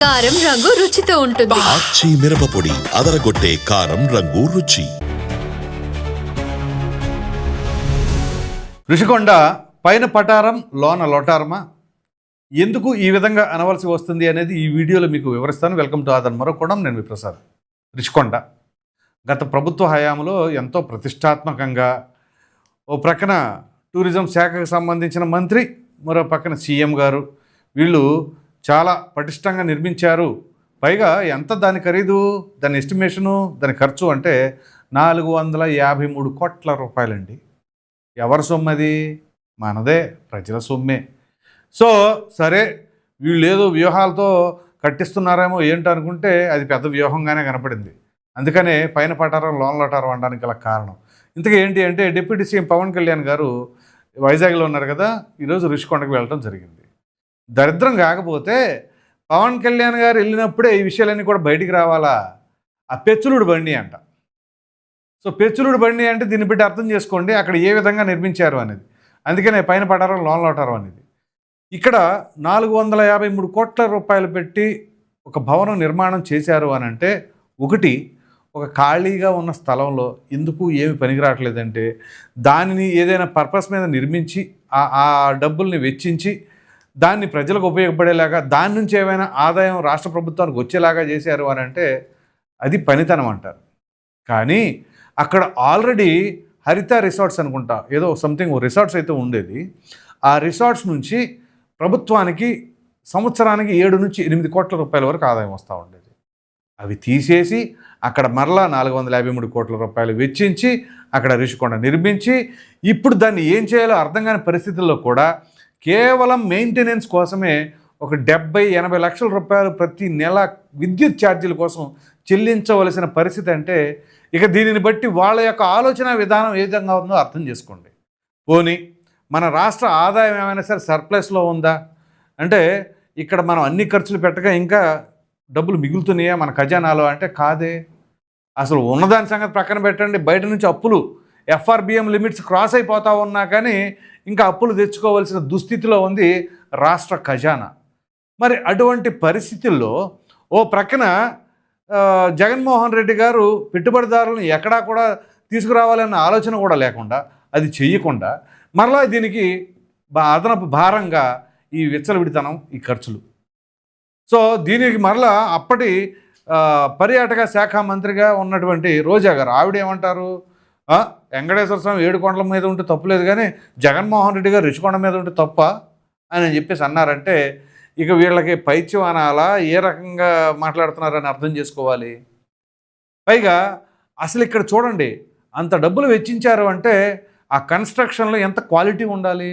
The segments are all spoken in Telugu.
కారం రంగు రుచితో ఉంటుంది. ఆచి మిరపపొడి అదరగొట్టే కారం రంగు రుచి. ఋషికొండ పైన పటారం లోన లోటారమా? ఎందుకు ఈ విధంగా అనవలసి వస్తుంది అనేది ఈ వీడియోలో మీకు వివరిస్తాను. Welcome to Aadhan. మరొకడం నేను మీ ప్రసాద్. ఋషికొండ గత ప్రభుత్వ హయాంలో ఎంతో ప్రతిష్టాత్మకంగా ఓ ప్రక్కన టూరిజం శాఖకు సంబంధించిన మంత్రి మరో పక్కన సీఎం గారు వీళ్ళు చాలా పటిష్టంగా నిర్మించారు. పైగా ఎంత దాని ఖరీదు? దాని ఎస్టిమేషను దాని ఖర్చు అంటే నాలుగు వందల యాభై మూడు కోట్ల రూపాయలండి. ఎవరి సొమ్ము అది మనదే ప్రజల సొమ్మే. సో సరే వీళ్ళు ఏదో వ్యూహాలతో కట్టిస్తున్నారేమో ఏంటో అనుకుంటే అది పెద్ద వ్యూహంగానే కనపడింది. అందుకనే పైన పటారం లోన్ లటారం అనడానికి గల కారణం. ఇంతకీ ఏంటి అంటే డిప్యూటీ సీఎం పవన్ కళ్యాణ్ గారు వైజాగ్లో ఉన్నారు కదా ఈరోజు రుషికొండకు వెళ్ళడం జరిగింది. దరిద్రం కాకపోతే పవన్ కళ్యాణ్ గారు వెళ్ళినప్పుడే ఈ విషయాలన్నీ కూడా బయటికి రావాలా? ఆ పెచ్చులుడు బండి అంట. సో పెచ్చులుడు బండి అంటే దీన్ని బట్టి అర్థం చేసుకోండి అక్కడ ఏ విధంగా నిర్మించారు అనేది. అందుకనే పైన పడారో లోన్ లోటారం అనేది. ఇక్కడ నాలుగు వందల యాభై మూడు కోట్ల రూపాయలు పెట్టి ఒక భవనం నిర్మాణం చేశారు అని అంటే ఒకటి ఒక ఖాళీగా ఉన్న స్థలంలో ఎందుకు ఏమి పనికిరావట్లేదంటే దానిని ఏదైనా పర్పస్ మీద నిర్మించి ఆ ఆ డబ్బుల్ని వెచ్చించి దాన్ని ప్రజలకు ఉపయోగపడేలాగా దాని నుంచి ఏమైనా ఆదాయం రాష్ట్ర ప్రభుత్వానికి వచ్చేలాగా చేశారు అని అంటే అది పనితనం అంటారు. కానీ అక్కడ ఆల్రెడీ హరిత రిసార్ట్స్ అనుకుంటా ఏదో సంథింగ్ రిసార్ట్స్ అయితే ఉండేది. ఆ రిసార్ట్స్ నుంచి ప్రభుత్వానికి సంవత్సరానికి ఏడు నుంచి ఎనిమిది కోట్ల రూపాయల వరకు ఆదాయం వస్తూ ఉండేది. అవి తీసేసి అక్కడ మరలా నాలుగు వందల యాభై మూడు కోట్ల రూపాయలు వెచ్చించి అక్కడ రిషికొండ నిర్మించి ఇప్పుడు దాన్ని ఏం చేయాలో అర్థం కాని పరిస్థితుల్లో కూడా కేవలం మెయింటెనెన్స్ కోసమే ఒక డెబ్బై ఎనభై లక్షల రూపాయలు ప్రతి నెల విద్యుత్ ఛార్జీల కోసం చెల్లించవలసిన పరిస్థితి అంటే ఇక దీనిని బట్టి వాళ్ళ యొక్క ఆలోచన విధానం ఏ విధంగా ఉందో అర్థం చేసుకోండి. పోనీ మన రాష్ట్ర ఆదాయం ఏమైనా సరే సర్ప్లస్లో ఉందా? అంటే ఇక్కడ మనం అన్ని ఖర్చులు పెట్టగా ఇంకా డబ్బులు మిగులుతున్నాయా మన ఖజానాలో? అంటే కాదే. అసలు ఉన్నదాని సంగతి ప్రక్కన పెట్టండి. బయట నుంచి అప్పులు ఎఫ్ఆర్బిఎం లిమిట్స్ క్రాస్ అయిపోతా ఉన్నా కానీ ఇంకా అప్పులు తెచ్చుకోవాల్సిన దుస్థితిలో ఉంది రాష్ట్ర ఖజానా. మరి అటువంటి పరిస్థితుల్లో ఓ ప్రక్కన జగన్మోహన్ రెడ్డి గారు పెట్టుబడిదారులను ఎక్కడా కూడా తీసుకురావాలన్న ఆలోచన కూడా లేకుండా అది చెయ్యకుండా మరలా దీనికి బా అదనపు భారంగా ఈ విచ్చలవిడితనం ఈ ఖర్చులు. సో దీనికి మరలా అప్పటి పర్యాటక శాఖ మంత్రిగా ఉన్నటువంటి రోజా గారు ఆవిడ ఏమంటారు వెంకటేశ్వర స్వామి ఏడుకొండల మీద ఉంటే తప్పులేదు కానీ జగన్మోహన్ రెడ్డి గారు రుచికొండ మీద ఉంటే తప్ప అని చెప్పేసి అన్నారంటే ఇక వీళ్ళకి పైత్యం అనాలా? ఏ రకంగా మాట్లాడుతున్నారని అర్థం చేసుకోవాలి? పైగా అసలు ఇక్కడ చూడండి అంత డబ్బులు వెచ్చించారు అంటే ఆ కన్స్ట్రక్షన్లో ఎంత క్వాలిటీ ఉండాలి?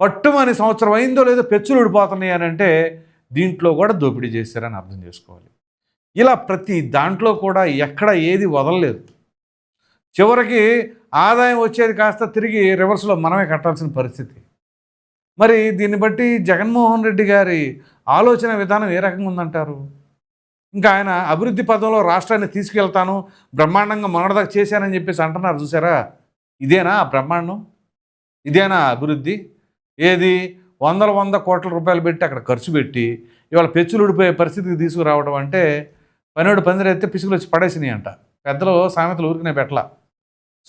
పట్టుమని సంవత్సరం అయిందో లేదో పెచ్చులు ఊడిపోతున్నాయి అని అంటే దీంట్లో కూడా దోపిడీ చేశారని అర్థం చేసుకోవాలి. ఇలా ప్రతి దాంట్లో కూడా ఎక్కడ ఏది వదలలేదు. చివరికి ఆదాయం వచ్చేది కాస్త తిరిగి రివర్స్లో మనమే కట్టాల్సిన పరిస్థితి. మరి దీన్ని బట్టి జగన్మోహన్ రెడ్డి గారి ఆలోచన విధానం ఏ రకంగా ఉందంటారు? ఇంకా ఆయన అభివృద్ధి పదంలో రాష్ట్రాన్ని తీసుకెళ్తాను బ్రహ్మాండంగా మొన్నటిదాకా చేశానని చెప్పేసి అంటున్నారు చూసారా? ఇదేనా బ్రహ్మాండం? ఇదేనా అభివృద్ధి? ఏది? వందల వంద కోట్ల రూపాయలు పెట్టి అక్కడ ఖర్చు పెట్టి ఇవాళ పెచ్చులు ఊడిపోయే పరిస్థితికి తీసుకురావడం అంటే పన్నెండు పందిరెత్తే పిసుకులు వచ్చి పడేసినాయి అంట పెద్దలు సామెతలు ఊరికనే పెట్టలా.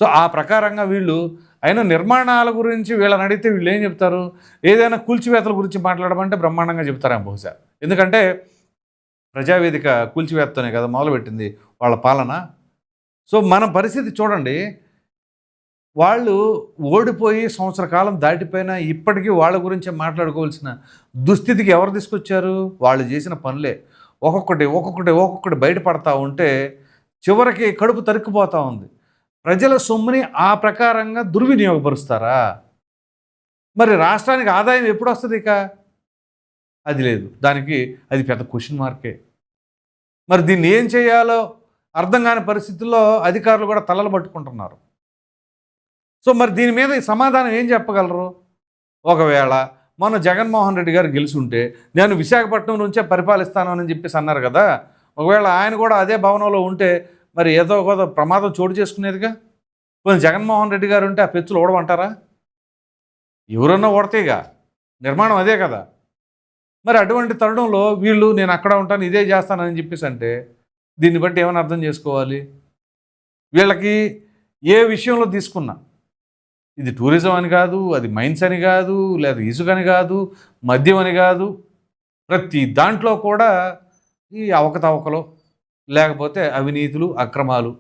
సో ఆ ప్రకారంగా వీళ్ళు అయినా నిర్మాణాల గురించి వీళ్ళని అడిగితే వీళ్ళు ఏం చెప్తారు? ఏదైనా కూల్చివేతల గురించి మాట్లాడమంటే బ్రహ్మాండంగా చెప్తారేమో బహుశా. ఎందుకంటే ప్రజావేదిక కూల్చివేత్తనే కదా మొదలుపెట్టింది వాళ్ళ పాలన. సో మన పరిస్థితి చూడండి. వాళ్ళు ఓడిపోయి సంవత్సర కాలం దాటిపోయినా ఇప్పటికీ వాళ్ళ గురించి మాట్లాడుకోవాల్సిన దుస్థితికి ఎవరు తీసుకొచ్చారు? వాళ్ళు చేసిన పనులే. ఒక్కొక్కటి ఒక్కొక్కటి ఒక్కొక్కటి బయటపడతా ఉంటే చివరికి కడుపు తరుక్కుపోతూ ఉంది. ప్రజల సొమ్ముని ఆ ప్రకారంగా దుర్వినియోగపరుస్తారా? మరి రాష్ట్రానికి ఆదాయం ఎప్పుడు వస్తుంది ఇక? అది లేదు. దానికి అది పెద్ద క్వశ్చన్ మార్కే మరి దీన్ని ఏం చేయాలో అర్థం కాని పరిస్థితుల్లో అధికారులు కూడా తలలు పట్టుకుంటున్నారు. సో మరి దీని మీద ఈ సమాధానం ఏం చెప్పగలరు? ఒకవేళ మొన్న జగన్మోహన్ రెడ్డి గారు గెలుచుంటే నేను విశాఖపట్నం నుంచే పరిపాలిస్తాను అని చెప్పేసి అన్నారు కదా? ఒకవేళ ఆయన కూడా అదే భవనంలో ఉంటే మరి ఏదో ఒక ప్రమాదం చోటు చేసుకునేదిగా? కొంచెం జగన్మోహన్ రెడ్డి గారు ఉంటే ఆ పెచ్చులు ఓడమంటారా? ఎవరన్నా ఓడతాయిగా? నిర్మాణం అదే కదా. మరి అటువంటి తరుణంలో వీళ్ళు నేను అక్కడ ఉంటాను ఇదే చేస్తానని చెప్పేసి అంటే దీన్ని బట్టి ఏమైనా అర్థం చేసుకోవాలి? వీళ్ళకి ఏ విషయంలో తీసుకున్నా? ఇది టూరిజం అని కాదు అది మైన్స్ అని కాదు లేదా ఇసుక అని కాదు మద్యం అని కాదు ప్రతి దాంట్లో కూడా ఈ అవకతవకలో లేకపోతే అవినీతులు అక్రమాలు.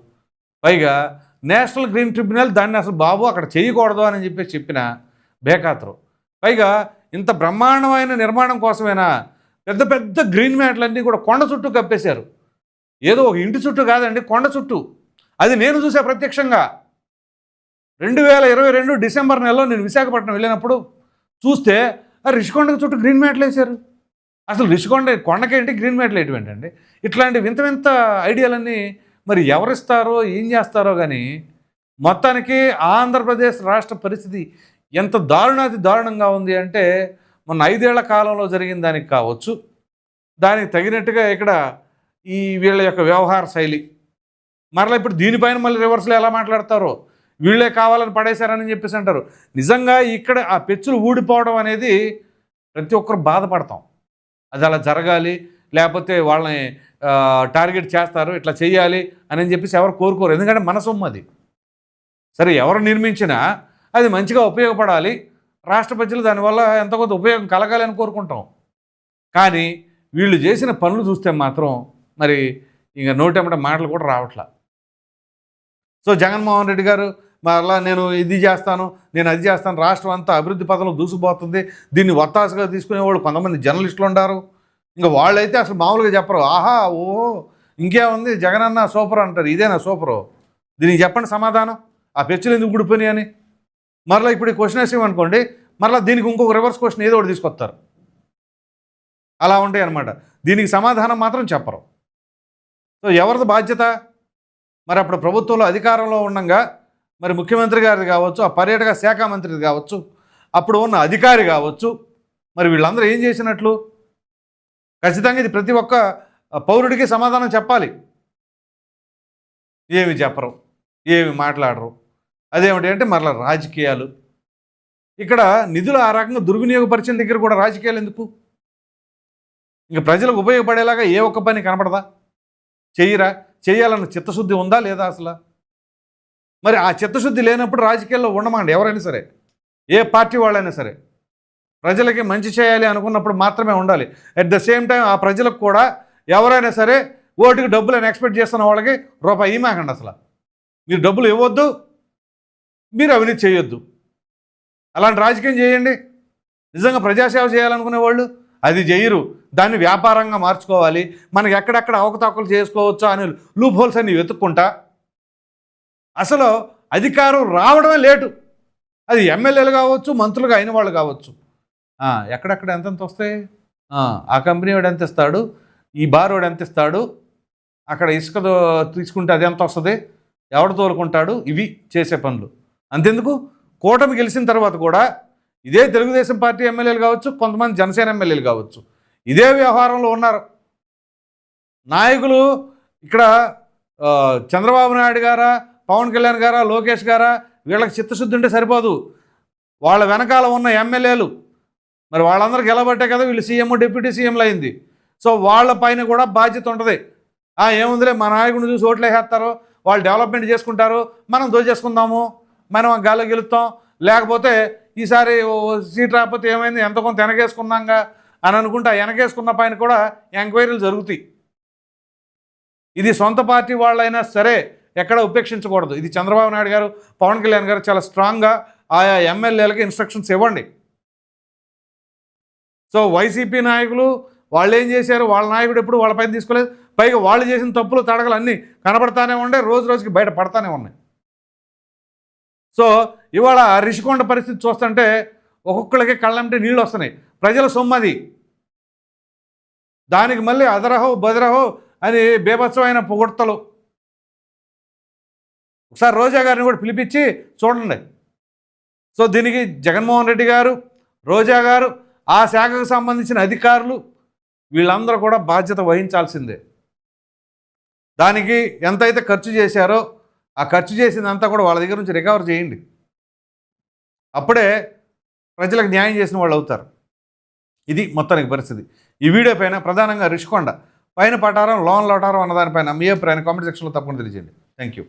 పైగా నేషనల్ గ్రీన్ ట్రిబ్యునల్ దాన్ని అసలు బాబు అక్కడ చేయకూడదు అని చెప్పేసి చెప్పిన బేఖాతరు పైగా ఇంత బ్రహ్మాండమైన నిర్మాణం కోసమేనా పెద్ద పెద్ద గ్రీన్ మ్యాట్లన్నీ కూడా కొండ చుట్టూ కప్పేశారు. ఏదో ఒక ఇంటి చుట్టూ కాదండి కొండ చుట్టూ. అది నేను చూసా ప్రత్యక్షంగా. రెండు వేల ఇరవై రెండు డిసెంబర్ నెలలో నేను విశాఖపట్నం వెళ్ళినప్పుడు చూస్తే ఆ రిషికొండకు చుట్టూ గ్రీన్ మ్యాట్లు వేశారు. అసలు రిషికొండ కొండకేంటి గ్రీన్ మ్యాట్లు ఏంటండి ఇట్లాంటి వింత వింత ఐడియాలన్నీ మరి ఎవరిస్తారో ఏం చేస్తారో కానీ మొత్తానికి ఆంధ్రప్రదేశ్ రాష్ట్ర పరిస్థితి ఎంత దారుణాతి దారుణంగా ఉంది అంటే మొన్న ఐదేళ్ళ కాలంలో జరిగిన దానికి కావచ్చు. దానికి తగినట్టుగా ఇక్కడ ఈ వీళ్ళ యొక్క వ్యవహార శైలి. మరలా ఇప్పుడు దీనిపైన మళ్ళీ రివర్స్లో ఎలా మాట్లాడతారో? వీళ్ళే కావాలని పడేశారని చెప్పేసి అంటారు. నిజంగా ఇక్కడ ఆ పెచ్చులు ఊడిపోవడం అనేది ప్రతి ఒక్కరు బాధపడతాం. అది అలా జరగాలి లేకపోతే వాళ్ళని టార్గెట్ చేస్తారు ఇట్లా చేయాలి అని చెప్పేసి ఎవరు కోరుకోరు. ఎందుకంటే మన సొమ్ము అది. సరే ఎవరు నిర్మించినా అది మంచిగా ఉపయోగపడాలి. రాష్ట్ర ప్రజలు దానివల్ల ఎంతో కొంత ఉపయోగం కలగాలి అని కోరుకుంటాం. కానీ వీళ్ళు చేసిన పనులు చూస్తే మాత్రం మరి ఇంకా నోటెమ్మట మాటలు కూడా రావట్లా. సో జగన్మోహన్ రెడ్డి గారు మరలా నేను ఇది చేస్తాను నేను అది చేస్తాను రాష్ట్రం అంతా అభివృద్ధి పథంలో దూసుకుపోతుంది. దీన్ని వత్తాసుగా తీసుకునేవాళ్ళు కొంతమంది జర్నలిస్టులు ఉండారు. ఇంకా వాళ్ళైతే అసలు మామూలుగా చెప్పరు. ఆహా ఓ ఇంకేముంది? జగనన్న సూపర్ అంటారు. ఇదేనా సూపరు? దీనికి చెప్పండి సమాధానం. ఆ పెచ్చులు ఎందుకు గుడిపోయినాయి అని. మరలా ఇప్పుడు ఈ క్వశ్చన్ వేసేమనుకోండి మరలా దీనికి ఇంకొక రివర్స్ క్వశ్చన్ ఏదో ఒకటి తీసుకొస్తారు. అలా ఉంటాయి అనమాట దీనికి సమాధానం మాత్రం చెప్పరు. సో ఎవరిది బాధ్యత? మరి అప్పుడు ప్రభుత్వంలో అధికారంలో ఉండగా మరి ముఖ్యమంత్రి గారిది కావచ్చు ఆ పర్యాటక శాఖ మంత్రిది కావచ్చు అప్పుడు ఉన్న అధికారి కావచ్చు మరి వీళ్ళందరూ ఏం చేసినట్లు? ఖచ్చితంగా ఇది ప్రతి ఒక్క పౌరుడికి సమాధానం చెప్పాలి. ఏమి చెప్పరు ఏమి మాట్లాడరు. అదేమిటి అంటే మరలా రాజకీయాలు. ఇక్కడ నిధులు ఆ రకంగా దుర్వినియోగపరిచిన దగ్గర కూడా రాజకీయాలు ఎందుకు? ఇంకా ప్రజలకు ఉపయోగపడేలాగా ఏ ఒక్క పని కనపడదా? చెయ్యరా? చేయాలన్న చిత్తశుద్ధి ఉందా లేదా అసలు? మరి ఆ చిత్తశుద్ధి లేనప్పుడు రాజకీయాల్లో ఉండమండి ఎవరైనా సరే. ఏ పార్టీ వాళ్ళైనా సరే. ప్రజలకి మంచి చేయాలి అనుకున్నప్పుడు మాత్రమే ఉండాలి. అట్ ద సేమ్ టైం ఆ ప్రజలకు కూడా ఎవరైనా సరే ఓటుకి డబ్బులు అని ఎక్స్పెక్ట్ చేస్తున్న వాళ్ళకి రూపాయి ఇమాకండి అసలు. మీరు డబ్బులు ఇవ్వద్దు మీరు అవినీతి చేయొద్దు. అలాంటి రాజకీయం చేయండి. నిజంగా ప్రజాసేవ చేయాలనుకునే వాళ్ళు అది చేయరు. దాన్ని వ్యాపారంగా మార్చుకోవాలి. మనకి ఎక్కడెక్కడ అవకతవకలు చేసుకోవచ్చా అని లూప్ హోల్స్ అన్ని వెతుక్కుంటా అసలు అధికారం రావడమే లేటు. అది ఎమ్మెల్యేలు కావచ్చు మంత్రులుగా అయిన వాళ్ళు కావచ్చు. ఎక్కడెక్కడ ఎంతెంత వస్తాయి? ఆ, కంపెనీ వాడు ఎంత ఇస్తాడు? ఈ బార్ వాడు ఎంత ఇస్తాడు? అక్కడ ఇసుక తీసుకుంటే అది ఎంత వస్తుంది? ఎవడు తోలుకుంటాడు? ఇవి చేసే పనులు. అంతెందుకు? కూటమి గెలిచిన తర్వాత కూడా ఇదే తెలుగుదేశం పార్టీ ఎమ్మెల్యేలు కావచ్చు కొంతమంది జనసేన ఎమ్మెల్యేలు కావచ్చు ఇదే వ్యవహారంలో ఉన్నారు. నాయకులు ఇక్కడ చంద్రబాబు నాయుడు గారా పవన్ కళ్యాణ్ గారా లోకేష్ గారా వీళ్ళకి చిత్తశుద్ధి ఉంటే సరిపోదు. వాళ్ళ వెనకాల ఉన్న ఎమ్మెల్యేలు మరి వాళ్ళందరూ గెలబట్టే కదా వీళ్ళు సీఎం డిప్యూటీ సీఎంలు అయింది. సో వాళ్ళ పైన కూడా బాధ్యత ఉంటుంది. ఆ ఏముందిలే మా నాయకుడిని చూసి ఓట్లు వేసేస్తారు వాళ్ళు డెవలప్మెంట్ చేసుకుంటారు మనం దోచేసుకుందాము మనం గాలి గెలుస్తాం. లేకపోతే ఈసారి ఓ సీట్ రాకపోతే ఏమైంది ఎంత కొంత వెనకేసుకున్నాంగా అని అనుకుంటే ఆ వెనకేసుకున్న పైన కూడా ఎంక్వైరీలు జరుగుతాయి. ఇది సొంత పార్టీ వాళ్ళైనా సరే ఎక్కడ ఉపేక్షించకూడదు. ఇది చంద్రబాబు నాయుడు గారు పవన్ కళ్యాణ్ గారు చాలా స్ట్రాంగ్గా ఆయా ఎమ్మెల్యేలకు ఇన్స్ట్రక్షన్స్ ఇవ్వండి. సో వైసీపీ నాయకులు వాళ్ళు ఏం చేశారు? వాళ్ళ నాయకుడు ఎప్పుడు వాళ్ళ పైన తీసుకోలేదు. పైగా వాళ్ళు చేసిన తప్పులు తడగలు అన్నీ కనబడతానే ఉండే రోజు రోజుకి బయట పడతానే ఉన్నాయి. సో ఇవాళ రిషికొండ పరిస్థితి చూస్తుంటే ఒక్కొక్కళ్ళకి కళ్ళంటే నీళ్ళు వస్తున్నాయి. ప్రజల సొమ్మది దానికి మళ్ళీ అదరహో బదరహో అని బేభత్సమైన పొగడ్తలు. ఒకసారి రోజా గారిని కూడా పిలిపించి చూడండి. సో దీనికి జగన్మోహన్ రెడ్డి గారు రోజా గారు ఆ శాఖకు సంబంధించిన అధికారులు వీళ్ళందరూ కూడా బాధ్యత వహించాల్సిందే. దానికి ఎంతైతే ఖర్చు చేశారో ఆ ఖర్చు చేసిందంతా కూడా వాళ్ళ దగ్గర నుంచి రికవర్ చేయండి. అప్పుడే ప్రజలకు న్యాయం చేసిన వాళ్ళు అవుతారు. ఇది మొత్తానికి పరిస్థితి. ఈ వీడియో పైన ప్రధానంగా రిషికొండ పైన పటారం లోన్ లోటారం అన్న దానిపైన మీ అభిప్రాయాన్ని కామెంట్ సెక్షన్లో తప్పకుండా తెలియజేయండి. Thank you